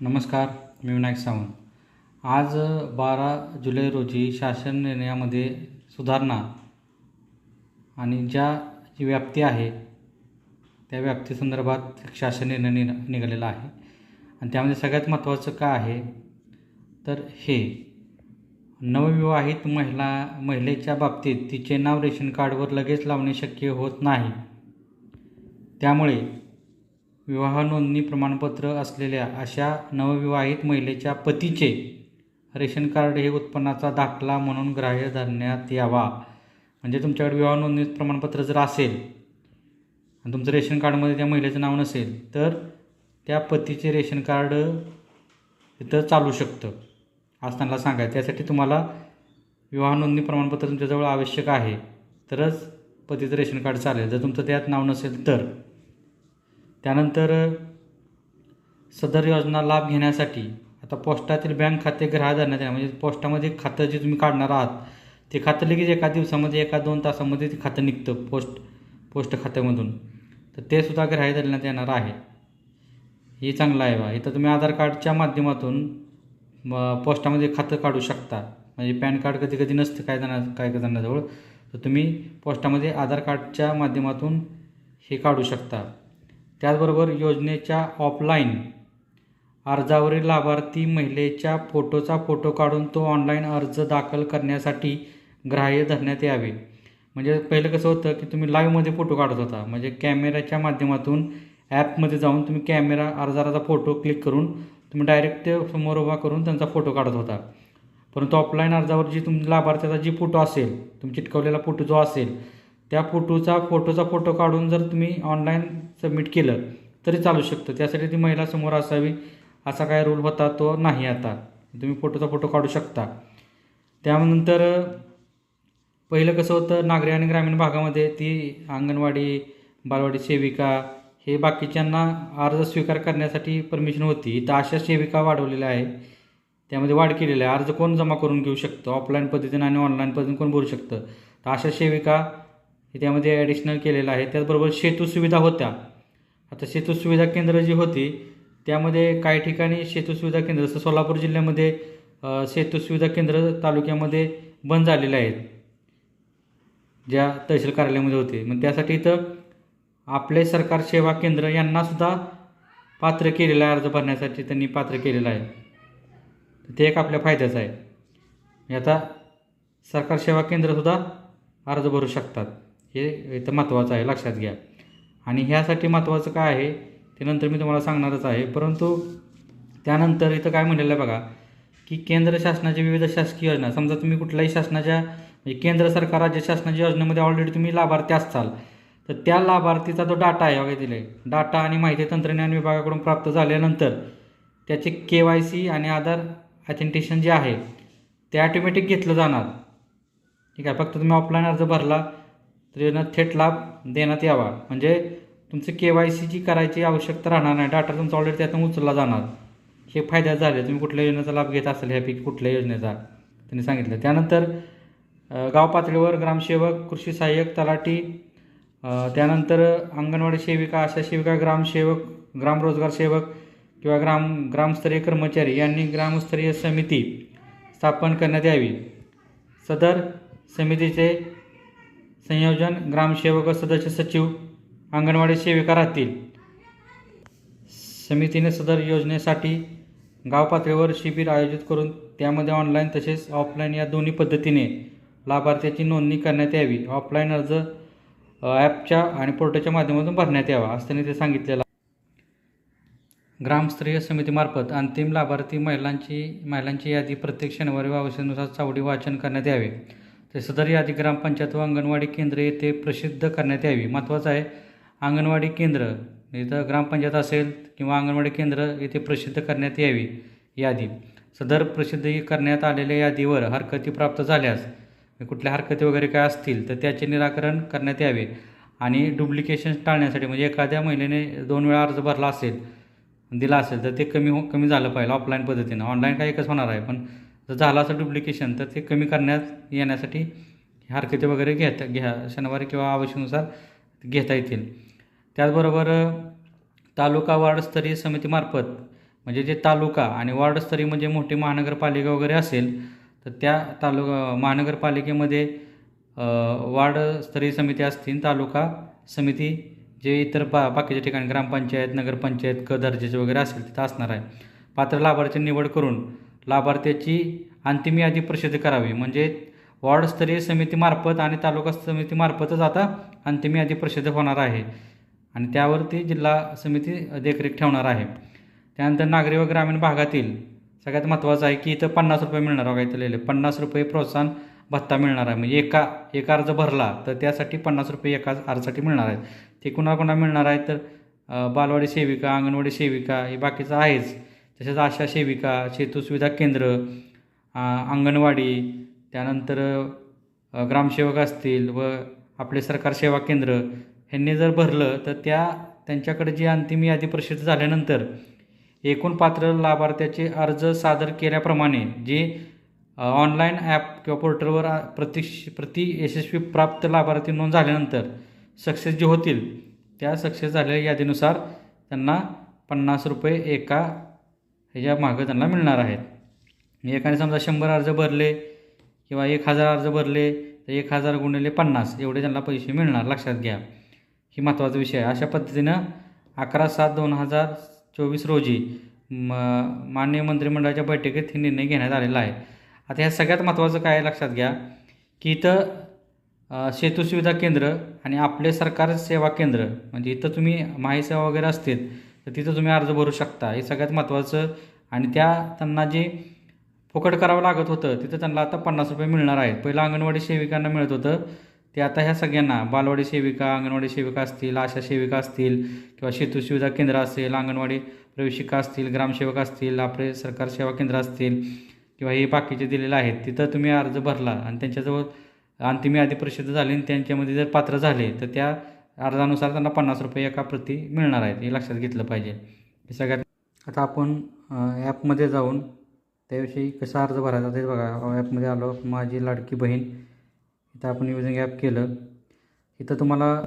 नमस्कार मी विनायक सावंत. आज बारा जुलै रोजी शासन निर्णयामध्ये सुधारणा आणि ज्या जी व्याप्ती आहे त्या व्याप्तीसंदर्भात शासन निर्णय नि निघालेला आहे. आणि त्यामध्ये सगळ्यात महत्त्वाचं काय आहे? तर हे नवविवाहित महिला महिलेच्या बाबतीत तिचे नाव रेशन कार्डवर लगेच लावणे शक्य होत नाही. त्यामुळे विवाह नोंदणी प्रमाणपत्र असलेल्या अशा नवविवाहित महिलेच्या पतीचे रेशन कार्ड हे उत्पन्नाचा दाखला म्हणून ग्राह्य धरण्यात यावा. म्हणजे तुमच्याकडे विवाह नोंदणी प्रमाणपत्र जर असेल आणि तुमचं रेशन कार्डमध्ये त्या महिलेचं नाव नसेल तर त्या पतीचे रेशन कार्ड इथं चालू शकतं असं त्यांना सांगायचं. त्यासाठी तुम्हाला विवाह नोंदणी प्रमाणपत्र तुमच्याजवळ आवश्यक आहे. तरच पतीचं रेशन कार्ड चालेल. जर तुमचं त्यात नाव नसेल तर. त्यानंतर सदर योजना लाभ घेण्यासाठी आता पोस्टातील बँक खाते ग्राहकांना द्या म्हणजे पोस्टामध्ये खातं जे तुम्ही काढणार आहात ते खातं लगेच एका दिवसामध्ये एका दोन तासामध्ये ते खातं निघतं पोस्ट पोस्ट खात्यामधून. तर ते सुद्धा ग्राह्य धरण्यात येणार आहे. हे चांगलं आहे बा. इथं तुम्ही आधार कार्डच्या माध्यमातून पोस्टामध्ये खातं काढू शकता. म्हणजे पॅन कार्ड कधी कधी नसतं काय जणा काय काय जणांजवळ तर तुम्ही पोस्टामध्ये आधार कार्डच्या माध्यमातून हे काढू शकता. त्याचबरोबर योजनेच्या ऑफलाईन अर्जावरील लाभार्थी महिलेच्या फोटोचा फोटो काढून तो ऑनलाईन अर्ज दाखल करण्यासाठी ग्राह्य धरण्यात यावे. म्हणजे पहिलं कसं होतं की तुम्ही लाईव्हमध्ये फोटो काढत होता. म्हणजे कॅमेऱ्याच्या माध्यमातून ॲपमध्ये जाऊन तुम्ही कॅमेरा अर्जाचा फोटो क्लिक करून तुम्ही डायरेक्ट समोर उभा करून त्यांचा फोटो काढत होता. परंतु ऑफलाईन अर्जावर जी तुम लाभार्थ्याचा जी फोटो असेल तुम्ही चिटकवलेला फोटो जो असेल त्या फोटोचा फोटोचा फोटो काढून जर तुम्ही ऑनलाईन सबमिट केलं तरी चालू शकतं. त्यासाठी ती महिला समोर असावी असा काय रूल होता तो नाही आता. तुम्ही फोटोचा फोटो काढू शकता. त्यानंतर पहिलं कसं होतं नागरी आणि ग्रामीण भागामध्ये ती अंगणवाडी बालवाडी सेविका हे बाकीच्यांना अर्ज स्वीकार करण्यासाठी परमिशन होती. इथं अशा सेविका वाढवलेल्या आहे त्यामध्ये वाढ केलेली आहे. अर्ज कोण जमा करून घेऊ शकतो? ऑफलाईन पद्धतीनं आणि ऑनलाईन पद्धतीने कोण भरू शकतं? तर अशा सेविका त्यामध्ये ॲडिशनल केलेलं आहे. त्याचबरोबर सेतू सुविधा होत्या. आता सेतू सुविधा केंद्र जी होती त्यामध्ये काही ठिकाणी सेतू सुविधा केंद्र जसं सोलापूर जिल्ह्यामध्ये सेतू सुविधा केंद्र तालुक्यामध्ये बंद झालेले आहेत. ज्या तहसील कार्यालयामध्ये होते. मग त्यासाठी इथं आपले सरकार सेवा केंद्र यांनासुद्धा पात्र केलेलं आहे. अर्ज भरण्यासाठी त्यांनी पात्र केलेलं आहे. ते एक आपल्या फायद्याचं आहे. आता सरकार सेवा केंद्रसुद्धा अर्ज भरू शकतात. हे इथं महत्त्वाचं आहे लक्षात घ्या. आणि ह्यासाठी महत्त्वाचं काय आहे ते नंतर मी तुम्हाला सांगणारच आहे. परंतु त्यानंतर इथं काय म्हणलेलं आहे बघा की केंद्र शासनाच्या विविध शासकीय योजना समजा तुम्ही कुठल्याही शासनाच्या म्हणजे केंद्र सरकार राज्य शासनाच्या योजनेमध्ये ऑलरेडी तुम्ही लाभार्थी असाल तर त्या लाभार्थीचा जो डाटा आहे दिला दिले डाटा आणि माहिती तंत्रज्ञान विभागाकडून प्राप्त झाल्यानंतर त्याचे के वाय सी आणि आधार ॲथेंटिशन जे आहे ते ॲटोमॅटिक घेतलं जाणार. ठीक आहे फक्त तुम्ही ऑफलाईन अर्ज भरला तर योजना थेट लाभ देण्यात यावा. म्हणजे तुमचं के वाय सी जी करायची आवश्यकता राहणार नाही. डाटा तुमचा ऑलरेडी त्यातून उचलला जाणार. हे फायद्यात झाले तुम्ही कुठल्या योजनेचा लाभ घेत असाल ह्यापैकी कुठल्या योजनेचा? त्यांनी सांगितलं. त्यानंतर गाव पातळीवर ग्रामसेवक कृषी सहाय्यक तलाठी त्यानंतर अंगणवाडी सेविका आशा सेविका ग्रामसेवक ग्रामरोजगार सेवक किंवा ग्राम ग्रामस्तरीय कर्मचारी यांनी ग्रामस्तरीय समिती स्थापन करण्यात यावी. सदर समितीचे संयोजन ग्रामसेवक व सदस्य सचिव अंगणवाडी सेविका राहतील. समितीने सदर योजनेसाठी गावपातळीवर शिबिर आयोजित करून त्यामध्ये ऑनलाईन तसेच ऑफलाईन या दोन्ही पद्धतीने लाभार्थ्याची नोंदणी करण्यात यावी. ऑफलाईन अर्ज ॲपच्या आणि पोर्टलच्या माध्यमातून भरण्यात यावा असं त्यांनी ते सांगितलेलं ग्रामस्तरीय समितीमार्फत अंतिम लाभार्थी महिलांची महिलांची यादी प्रत्येक शनिवारी व आवश्यकनुसार चावडी वाचन करण्यात यावे. तर सदर यादी ग्रामपंचायत व अंगणवाडी केंद्र येथे प्रसिद्ध करण्यात यावी. महत्त्वाचं आहे अंगणवाडी केंद्र इथं ग्रामपंचायत असेल किंवा अंगणवाडी केंद्र येथे प्रसिद्ध करण्यात यावी यादी. सदर प्रसिद्ध करण्यात आलेल्या यादीवर हरकती प्राप्त झाल्यास कुठल्या हरकती वगैरे काय असतील तर त्याचे निराकरण करण्यात यावे आणि डुप्लिकेशन टाळण्यासाठी म्हणजे एखाद्या महिलेने दोन वेळा अर्ज भरला असेल दिला असेल तर ते कमी हो कमी झालं पाहिजे ऑफलाईन पद्धतीनं. ऑनलाईन काय एकच होणार आहे पण जर झालं असं डुप्लिकेशन तर ते कमी करण्यात येण्यासाठी हरकती वगैरे घेता घ्या. शनिवारी किंवा आवश्यकनुसार घेता येतील. त्याचबरोबर तालुका वार्डस्तरीय समितीमार्फत म्हणजे जे तालुका आणि वार्डस्तरीय म्हणजे मोठी महानगरपालिका वगैरे असेल तर त्या तालुका महानगरपालिकेमध्ये वार्डस्तरीय समिती असतील तालुका समिती जे इतर बा बाकीच्या ठिकाणी ग्रामपंचायत नगरपंचायत क दर्जाचे वगैरे असेल तिथं असणार आहे. पात्र लाभार्थी निवड करून लाभार्थ्याची अंतिम यादी प्रसिद्ध करावी. म्हणजे वॉर्डस्तरीय समितीमार्फत आणि तालुका समितीमार्फतच आता अंतिम यादी प्रसिद्ध होणार आहे. आणि त्यावरती जिल्हा समिती देखरेख ठेवणार आहे. त्यानंतर नागरी व ग्रामीण भागातील सगळ्यात महत्त्वाचं आहे की इथं पन्नास रुपये मिळणार बघा इथं लिहिलं. पन्नास रुपये प्रोत्साहन भत्ता मिळणार आहे. म्हणजे एका एक अर्ज भरला तर त्यासाठी पन्नास रुपये एका अर्जासाठी मिळणार आहेत. ते कुणाला मिळणार आहे तर बालवाडी सेविका अंगणवाडी सेविका हे बाकीचं आहेच. तसेच आशा सेविका सेतू सुविधा केंद्र अंगणवाडी त्यानंतर ग्रामसेवक असतील व आपले सरकार सेवा केंद्र ह्यांनी जर भरलं तर त्या त्यांच्याकडे जी अंतिम यादी प्रसिद्ध झाल्यानंतर एकूण पात्र लाभार्थ्याचे अर्ज सादर केल्याप्रमाणे जे ऑनलाईन ॲप किंवा पोर्टलवर प्रतिक्ष प्रति प्रति यशस्वी प्राप्त लाभार्थी नोंद झाल्यानंतर सक्सेस जे होतील त्या सक्सेस झालेल्या यादीनुसार त्यांना पन्नास रुपये एका त्याच्या मागं त्यांना मिळणार आहेत. एकाने समजा शंभर अर्ज भरले किंवा एक हजार अर्ज भरले तर एक हजार गुणिले पन्नास एवढे त्यांना पैसे मिळणार. लक्षात घ्या. ही महत्त्वाचा विषय आहे. अशा पद्धतीनं अकरा सात दोन हजार चोवीस रोजी म माननीय मंत्रिमंडळाच्या बैठकीत हे निर्णय घेण्यात आलेला आहे. आता ह्या सगळ्यात महत्त्वाचं काय आहे लक्षात घ्या की इथं सेतू सुविधा केंद्र आणि आपले सरकार सेवा केंद्र म्हणजे इथं तुम्ही माही सेवा वगैरे असतील तर तिथं तुम्ही अर्ज भरू शकता. हे सगळ्यात महत्त्वाचं आणि त्या त्यांना जे फुकट करावं लागत होतं तिथं त्यांना आता पन्नास रुपये मिळणार आहेत. पहिलं अंगणवाडी सेविकांना मिळत होतं. ते आता ह्या सगळ्यांना बालवाडी सेविका अंगणवाडी सेविका असतील आशा सेविका असतील किंवा सेतू सुविधा केंद्र असेल अंगणवाडी प्रवेशिका असतील ग्रामसेवक असतील आपले सरकार सेवा केंद्र असतील किंवा हे बाकीचे दिलेले आहेत तिथं तुम्ही अर्ज भरला आणि त्यांच्याजवळ अंतिम यादी प्रसिद्ध झाली आणि त्यांच्यामध्ये जर पात्र झाले तर त्या अर्जानुसार त्यांना पन्नास रुपये एका प्रती मिळणार आहेत हे लक्षात घेतलं पाहिजे. हे सगळ्यात आता आपण ॲपमध्ये जाऊन त्याविषयी कसा अर्ज भरायचा ते बघा. ॲपमध्ये आलो. माझी लाडकी बहीण इथं आपण युजिंग ॲप केलं. इथं तुम्हाला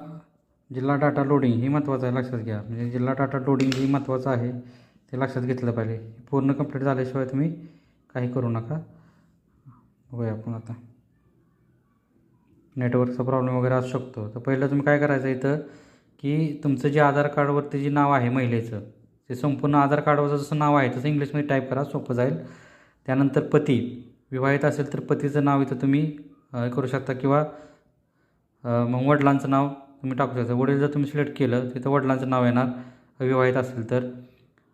जिल्हा डाटा लोडिंग ही महत्त्वाचं आहे लक्षात घ्या. म्हणजे जिल्हा डाटा लोडिंग ही महत्त्वाचं आहे ते लक्षात घेतलं पाहिजे. पूर्ण कंप्लीट झाल्याशिवाय तुम्ही काही करू नका. बघूया आपण आता. नेटवर्कचा प्रॉब्लेम वगैरे असू शकतो. तर पहिलं तुम्ही काय करायचं इथं की तुमचं जे आधार कार्डवरती जे नाव आहे महिलेचं ते संपूर्ण आधार कार्डवरचं जसं नाव आहे तसं इंग्लिशमध्ये टाईप करा सोपं जाईल. त्यानंतर पती. विवाहित असेल तर पतीचं नाव इथं तुम्ही हे करू शकता किंवा मग वडिलांचं नाव तुम्ही टाकू शकता. वडील जर तुम्ही सिलेक्ट केलं तिथं वडिलांचं नाव येणार. विवाहित असेल तर.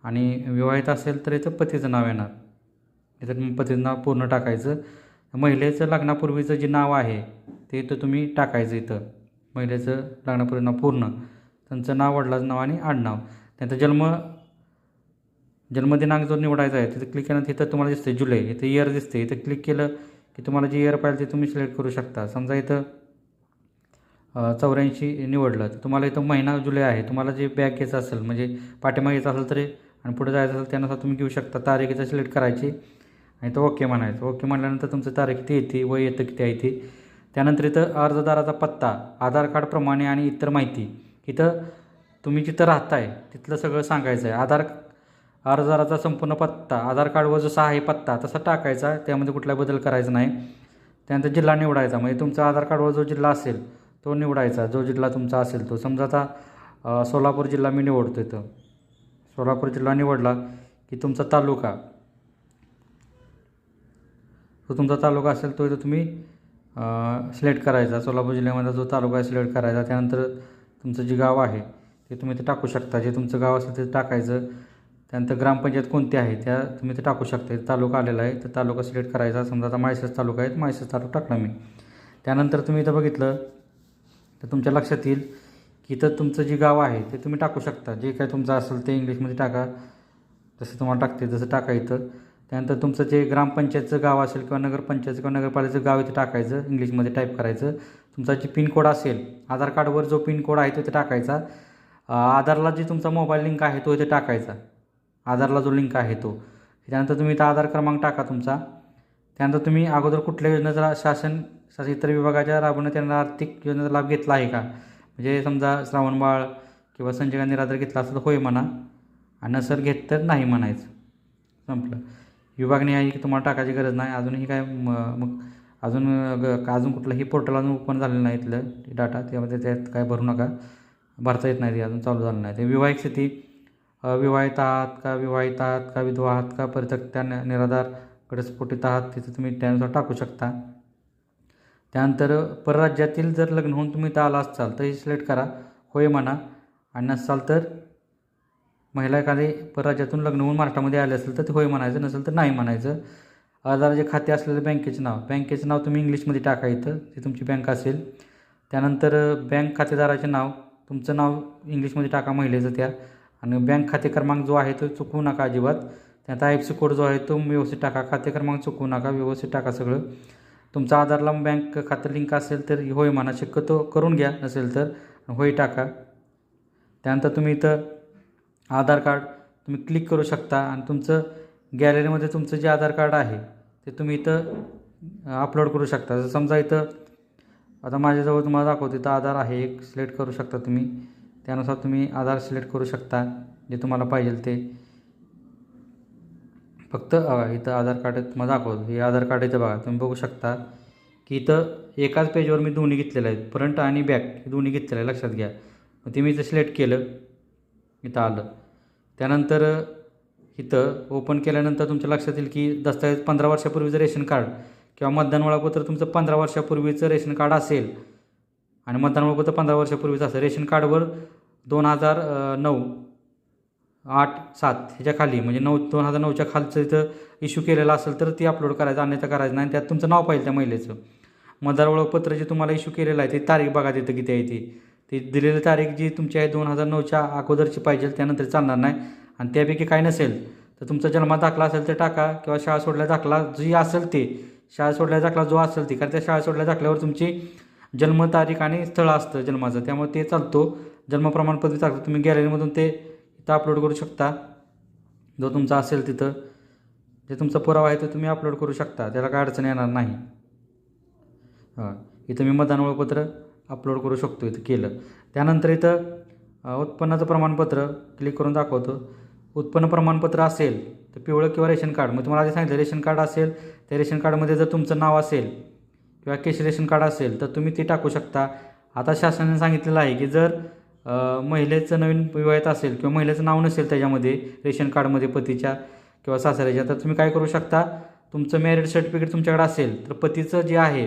आणि विवाहित असेल तर इथं पतीचं नाव येणार. इथं पतीचं नाव पूर्ण टाकायचं. महिलेचं लग्नापूर्वीचं जे नाव आहे ते इथं तुम्ही टाकायचं इथं. महिलेचं लग्नापूर्वी नाव पूर्ण. त्यांचं नाव वडिलाचं नाव आणि आडनाव. त्यांचा जन्म जन्मदिनांक जो निवडायचा आहे तिथं क्लिक केलं तिथं तुम्हाला दिसते जुलै. इथं इयर दिसते इथं क्लिक केलं की तुम्हाला जे इयर पाहिजे ते तुम्ही सिलेक्ट करू शकता. समजा इथं चौऱ्याऐंशी निवडलं. तर तुम्हाला इथं महिना जुलै आहे. तुम्हाला जे बॅग घ्यायचं असेल म्हणजे पाठीमागे घ्यायचं असेल तरी आणि पुढे जायचं असेल त्यानुसार तुम्ही घेऊ शकता. तारीख इथं सिलेक्ट करायची. आणि तो ओके म्हणायचं. ओके म्हटल्यानंतर तुमचं तारीख किती येते? वय येतं किती आहे ती? त्यानंतर इथं अर्जदाराचा पत्ता आधार कार्डप्रमाणे आणि इतर माहिती. इथं तुम्ही जिथं राहताय तिथलं सगळं सांगायचं आहे आधार अर्जदाराचा संपूर्ण पत्ता आधार कार्डवर जसा आहे पत्ता तसा टाकायचा. त्यामध्ये कुठला बदल करायचा नाही. त्यानंतर जिल्हा निवडायचा. म्हणजे तुमचा आधार कार्डवर जो जिल्हा असेल तो निवडायचा. जो जिल्हा तुमचा असेल तो. समजा आता सोलापूर जिल्हा मी निवडतो इथं. सोलापूर जिल्हा निवडला की तुमचा तालुका जो तुमचा तालुका असेल तो इथं तुम्ही सिलेक्ट करायचा. सोलापूर जिल्ह्यामध्ये जो तालुका आहे सिलेक्ट करायचा. त्यानंतर तुमचं जे गाव आहे ते तुम्ही ते टाकू शकता. जे तुमचं गाव असेल ते टाकायचं. त्यानंतर ग्रामपंचायत कोणती आहे त्या तुम्ही ते टाकू शकता. तालुका आलेला आहे तर तालुका सिलेक्ट करायचा. समजा आता मायसेस तालुका आहे मायसेस तालुका टाकला मी. त्यानंतर तुम्ही इथं बघितलं तर तुमच्या लक्षात येईल की इथं तुमचं जे गाव आहे ते तुम्ही टाकू शकता. जे काय तुमचं असेल ते इंग्लिशमध्ये टाका. जसं तुम्हाला टाकते तसं टाका इथं. त्यानंतर तुमचं जे ग्रामपंचायतचं गाव असेल किंवा नगरपंचायतचं किंवा नगरपालिकेचं गाव इथे टाकायचं इंग्लिशमध्ये टाईप करायचं. तुमचा जे पिनकोड असेल आधार कार्डवर जो पिनकोड आहे तो इथे टाकायचा. आधारला जे तुमचा मोबाईल लिंक आहे तो इथे टाकायचा. आधारला जो लिंक आहे तो. त्यानंतर तुम्ही इथं आधार क्रमांक टाका तुमचा. त्यानंतर तुम्ही अगोदर कुठल्या योजनेचा शासन शासन इतर विभागाच्या राबवण्यात येणारा आर्थिक योजनेचा लाभ घेतला आहे का? म्हणजे समजा श्रावणबाळ किंवा संजय गांधी रात्र घेतला असेल होय म्हणा. आणि सर घेत तर नाही म्हणायचं. संपलं. विभागणी आहे की तुम्हाला टाकायची गरज नाही. अजूनही काय मग अजून अजून कुठलंही पोर्टल अजून ओपन झालेलं नाही इथलं. डाटा त्यामध्ये त्यात काय भरू नका. भरता येत नाही ते अजून चालू झालं नाही ते. विवाहिक स्थिती विवाहित आहात का विवाहित आहात का विधवा आहात का परित्यक्त्या निराधार घटस्फोटित आहात तिथं तुम्ही त्यानुसार टाकू शकता. त्यानंतर परराज्यातील जर लग्न होऊन तुम्ही इथं आला असाल तर हे सिलेक्ट करा. होय म्हणा. आणि नसाल तर महिला एखादी परराज्यातून लग्न होऊन महाराष्ट्रामध्ये आले असेल तर ते होय म्हणायचं नसेल तर नाही म्हणायचं. अर्जाचे खाते असलेलं बँकेचं नाव बँकेचं नाव तुम्ही इंग्लिशमध्ये टाका इथं ते तुमची बँक असेल. त्यानंतर बँक खातेदाराचे नाव तुमचं नाव इंग्लिशमध्ये टाका महिलेचं त्या. आणि बँक खाते क्रमांक जो आहे तो चुकवू नका अजिबात. त्यात आय एफ सी कोड जो आहे तो व्यवस्थित टाका. खाते क्रमांक चुकवू नका व्यवस्थित टाका सगळं. तुमचा आधारला बँक खातं लिंक असेल तर होय म्हणा शक्यतो करून घ्या नसेल तर होय टाका. त्यानंतर तुम्ही इथं आधार कार्ड तुम्ही क्लिक करू शकता आणि तुमचं गॅलरीमध्ये तुमचं जे आधार कार्ड आहे ते तुम्ही इथं अपलोड करू शकता. जर समजा इथं आता माझ्याजवळ तुम्हाला दाखवतो इथं आधार आहे एक सिलेक्ट करू शकता तुम्ही. त्यानुसार तुम्ही आधार सिलेक्ट करू शकता जे तुम्हाला पाहिजे ते. फक्त इथं आधार कार्ड तुम्हाला दाखवतो. हे आधार कार्ड इथं बघा तुम्ही बघू शकता की इथं एकाच पेजवर मी दोन्ही घेतलेलं आहे फ्रंट आणि बॅक दोन्ही घेतलेलं आहे लक्षात घ्या. मग ते मी इथं सिलेक्ट केलं. इथं आलं. त्यानंतर इथं ओपन केल्यानंतर तुमच्या लक्षात येईल की दस्तावेज पंधरा वर्षापूर्वीचं रेशन कार्ड किंवा मतदान ओळखपत्र तुमचं पंधरा वर्षापूर्वीचं रेशन कार्ड असेल आणि मतदान ओळखपत्र पंधरा वर्षापूर्वीचं असेल. रेशन कार्डवर दोन हजार नऊ आठ सात ह्याच्या खाली म्हणजे नऊ दोन हजार नऊच्या खालचं इथं इश्यू केलेलं असेल तर ती अपलोड करायचं अन्यथा करायचं नाही. त्यात तुमचं नाव पाहिजे त्या महिलेचं. मतदार ओळखपत्र जे तुम्हाला इश्यू केलेलं आहे ते तारीख बघा तिथं किती आहे ती. ती दिलेली तारीख जी तुमची आहे दोन हजार नऊच्या अगोदरची पाहिजे त्यानंतर चालणार नाही. आणि त्यापैकी काय नसेल तर तुमचा जन्मात दाखला असेल ते टाका किंवा शाळा सोडल्या दाखला जी असेल ते शाळा सोडल्या दाखला जो असेल ती. कारण त्या शाळा सोडल्या दाखल्यावर तुमची जन्मतारीख आणि स्थळ असतं जन्माचं. त्यामुळे ते चालतो. जन्म प्रमाणपत्र चालतं तुम्ही गॅलरीमधून ते इथं अपलोड करू शकता. जो तुमचा असेल तिथं. जे तुमचा पुरावा आहे तो तुम्ही अपलोड करू शकता. त्याला काय अडचण येणार नाही. हां. इथं मी मतदान ओळखपत्र अपलोड करू शकतो इथं केलं. त्यानंतर इथं उत्पन्नाचं प्रमाणपत्र क्लिक करून दाखवतो. उत्पन्न प्रमाणपत्र असेल तर पिवळं किंवा रेशन कार्ड. मग तुम्हाला आधी सांगितलं रेशन कार्ड असेल त्या रेशन कार्डमध्ये जर तुमचं नाव असेल किंवा केश रेशन कार्ड असेल तर तुम्ही ते टाकू शकता. आता शासनाने सांगितलेलं आहे की जर महिलेचं नवीन विवाहित असेल किंवा महिलेचं नाव नसेल त्याच्यामध्ये रेशन कार्डमध्ये पतीच्या किंवा सासऱ्याच्या तर तुम्ही काय करू शकता? तुमचं मॅरिड सर्टिफिकेट तुमच्याकडे असेल तर पतीचं जे आहे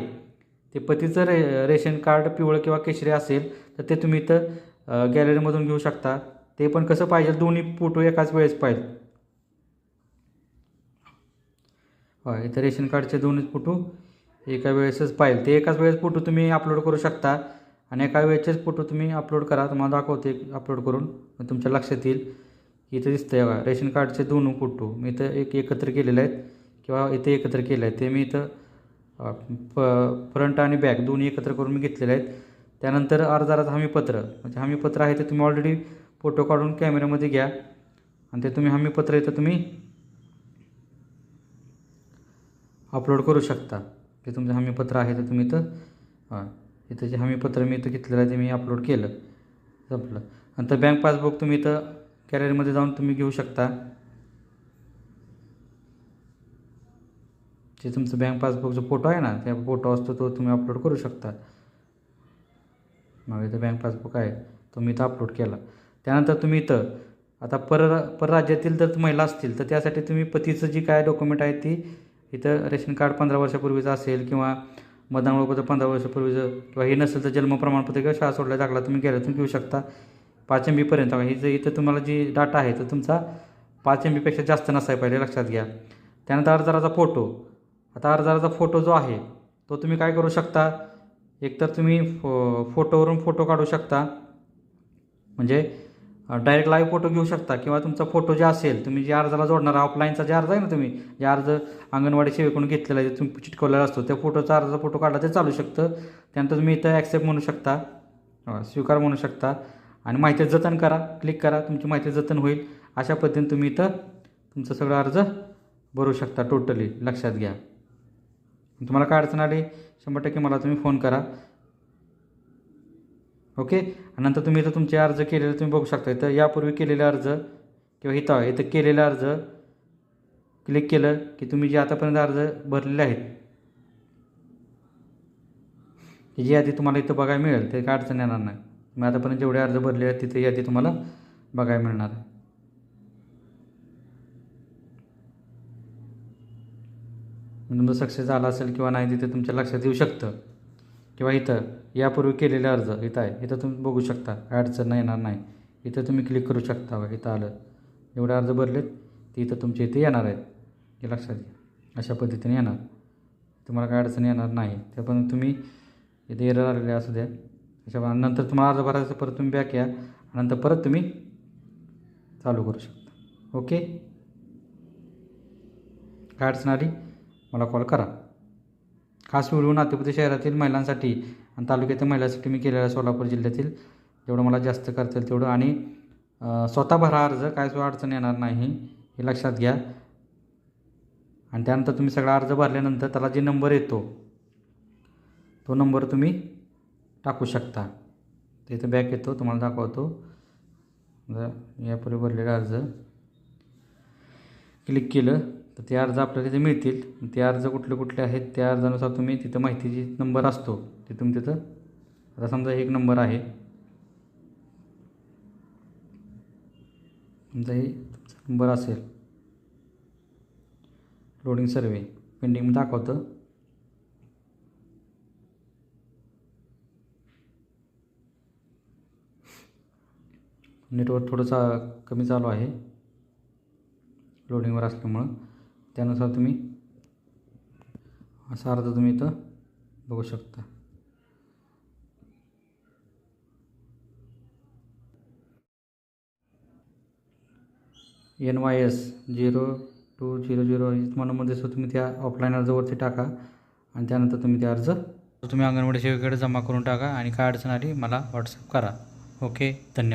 ते पतीचं रे रेशन कार्ड पिवळं किंवा केशरी असेल तर ते तुम्ही इथं गॅलरीमधून घेऊ शकता. ते पण कसं पाहिजे दोन्ही फोटो एकाच वेळेस पाहिजे. होय इथं रेशन कार्डचे दोन्ही फोटो एका वेळेसच पाहिजे. ते एकाच वेळेस फोटो तुम्ही अपलोड करू शकता आणि एका वेळेचेच फोटो तुम्ही अपलोड करा. तुम्हाला दाखवते अपलोड करून. मग तुमच्या लक्षात येईल. की इथं दिसतंय बघा रेशन कार्डचे दोन फोटो. मी इथं एक एकत्र केलेले आहेत किंवा इथे एकत्र केलं आहे ते मी इथं प फ्रंट आणि बॅक दोन्ही एकत्र करून मी घेतलेले आहेत. त्यानंतर अर्जाचं हमीपत्र म्हणजे हमीपत्र आहे ते तुम्ही ऑलरेडी फोटो काढून कॅमेऱ्यामध्ये घ्या. आणि ते तुम्ही हमीपत्र इथं तुम्ही अपलोड करू शकता. ते तुमचं हमीपत्र आहे तर तुम्ही इथं हां इथं जे हमीपत्र मी इथं घेतलेलं आहे ते मी अपलोड केलं. संपलं. नंतर बँक पासबुक तुम्ही इथं कॅरियरमध्ये जाऊन तुम्ही घेऊ शकता. जे तुमचं बँक पासबुकचा फोटो आहे ना त्या फोटो असतो तो तुम्ही अपलोड करू शकता. मग इथं बँक पासबुक आहे तो मी इथं अपलोड केला. त्यानंतर तुम्ही इथं आता पर परराज्यातील जर महिला असतील तर त्यासाठी तुम्ही पतीचं जी काय डॉक्युमेंट आहे ती इथं रेशन कार्ड पंधरा वर्षापूर्वीचं असेल किंवा मतदान ओळखपत्र पंधरा वर्षापूर्वीचं किंवा हे नसेल तर जन्म प्रमाणपत्र किंवा शाळा सोडल्या दाखला तुम्ही गेल्यातून घेऊ शकता. पाच एम बीपर्यंत ही जर इथं तुम्हाला जी डाटा आहे तर तुमचा पाच एम बीपेक्षा जास्त नसाय पाहिजे लक्षात घ्या. त्यानंतर अर्जाचा फोटो आता अर्जाचा फोटो जो आहे तो तुम्ही काय करू शकता? एकतर तुम्ही फो फोटोवरून फोटो काढू शकता. म्हणजे डायरेक्ट लाईव्ह फोटो घेऊ शकता किंवा तुमचा फोटो जे असेल तुम्ही जे अर्जाला जोडणार ऑफलाईनचा जे अर्ज आहे ना तुम्ही जे अर्ज अंगणवाडी सेवेकडून घेतलेला आहे तुम्ही चिटकवलेला असतो त्या फोटोचा अर्जाचा फोटो काढला ते चालू शकतं. त्यानंतर तुम्ही इथं ॲक्सेप्ट म्हणू शकता स्वीकार म्हणू शकता. आणि माहिती जतन करा क्लिक करा तुमची माहिती जतन होईल. अशा पद्धतीने तुम्ही इथं तुमचं सगळं अर्ज भरू शकता टोटली लक्षात घ्या. तुम्हाला काय अडचण आली? शंभर टक्के मला तुम्ही फोन करा. ओके? आणि नंतर तुम्ही इथं तुमचे अर्ज केलेले तुम्ही बघू शकता. इथं यापूर्वी केलेले अर्ज किंवा इथं इथं केलेले अर्ज क्लिक केलं की तुम्ही जे आतापर्यंत अर्ज भरलेले आहेत ही यादी तुम्हाला इथं बघायला मिळेल ते काय अडचण येणार नाही. तुम्ही आतापर्यंत जेवढे अर्ज भरले आहेत तिथे यादी तुम्हाला बघायला मिळणार आहे. तुमचं सक्सेस झाला असेल किंवा नाही तिथे तुमच्या लक्षात येऊ शकतं. किंवा इथं यापूर्वी केलेले अर्ज इथं आहे इथं तुम्ही बघू शकता काय अडचण येणार नाही. इथं तुम्ही क्लिक करू शकता बघा इथं आलं. एवढे अर्ज भरलेत ते इथं तुमच्या इथे येणार आहेत. हे लक्षात घ्या. अशा पद्धतीने येणार. तुम्हाला काय अडचण येणार नाही. ते पण तुम्ही इथे एरर आलेले असू द्या. अशा नंतर तुम्हाला अर्ज भरायचं परत तुम्ही बॅक या. नंतर परत तुम्ही चालू करू शकता. ओके काय अडचण आली? मला कॉल करा. खास व्हिडिओ नातेपुते शहरातील महिलांसाठी आणि तालुक्यातील महिलांसाठी मी केलेला सोलापूर जिल्ह्यातील जेवढं मला जास्त करता येईल तेवढं आणि स्वतः भरा अर्ज काय सुद्धा अडचण येणार नाही हे लक्षात घ्या. आणि त्यानंतर तुम्ही सगळा अर्ज भरल्यानंतर त्याला जे नंबर येतो तो नंबर तुम्ही टाकू शकता. तर इथं बॅक येतो तुम्हाला दाखवतो. यापूर्वी भरलेला अर्ज. क्लिक केलं. तर ते अर्ज आपल्याला तिथे मिळतील. ते अर्ज कुठले कुठले आहेत त्या अर्जानुसार तुम्ही तिथं माहितीची नंबर असतो ते तुम्ही तिथं आता समजा एक नंबर आहे. समजा हे तुमचा नंबर असेल. लोडिंग सर्वे पेंडिंग दाखवतं. नेटवर्क थोडंसा कमी चालू आहे. लोडिंगवर असल्यामुळं. त्यानुसार तुम्ही असा अर्ज तुम्ही इथं बघू शकता. N Y S zero two zero zero तुम्हाला मध्ये सुद्धा तुम्ही त्या ऑफलाईन अर्जवरती टाका आणि त्यानंतर तुम्ही ते अर्ज तुम्ही अंगणवाडी सेवेकडे जमा करून टाका आणि काय अडचण आली मला व्हॉट्सअप करा. ओके धन्यवाद.